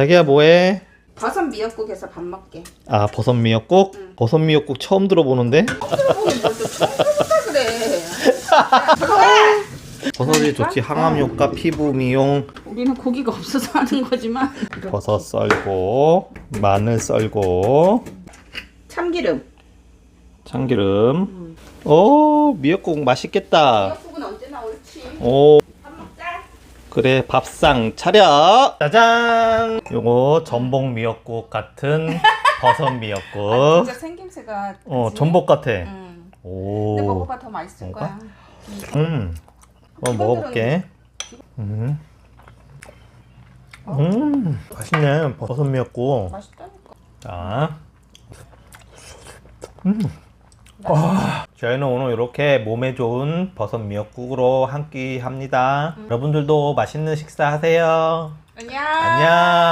자기야 뭐해? 버섯 미역국에서 밥 먹게. 아 버섯 미역국? 응. 버섯 미역국 처음 들어보는데? 들어보니 뭘또 처음 해봤다 그래. 들어가! 버섯이 좋지 항암 효과, 피부 미용. 우리는 고기가 없어서 하는 거지만. 버섯 썰고 마늘 썰고 참기름. 참기름. 오 미역국 맛있겠다. 미역국은 언제나 옳지. 오밥 먹자. 그래 밥상 차려. 짜잔. 요거 전복 미역국 같은 버섯 미역국. 진짜 생김새가. 어 그치? 전복 같아. 응. 근데 오. 먹어봐 더 맛있을 먹어봐? 거야. 음. 한번 먹어볼게. 음. 음. 맛있네 버섯 미역국. 맛있다니까. 자. 음. 와, 저희는 오늘 이렇게 몸에 좋은 버섯 미역국으로 한 끼 합니다. 여러분들도 맛있는 식사 하세요. 안녕. 안녕.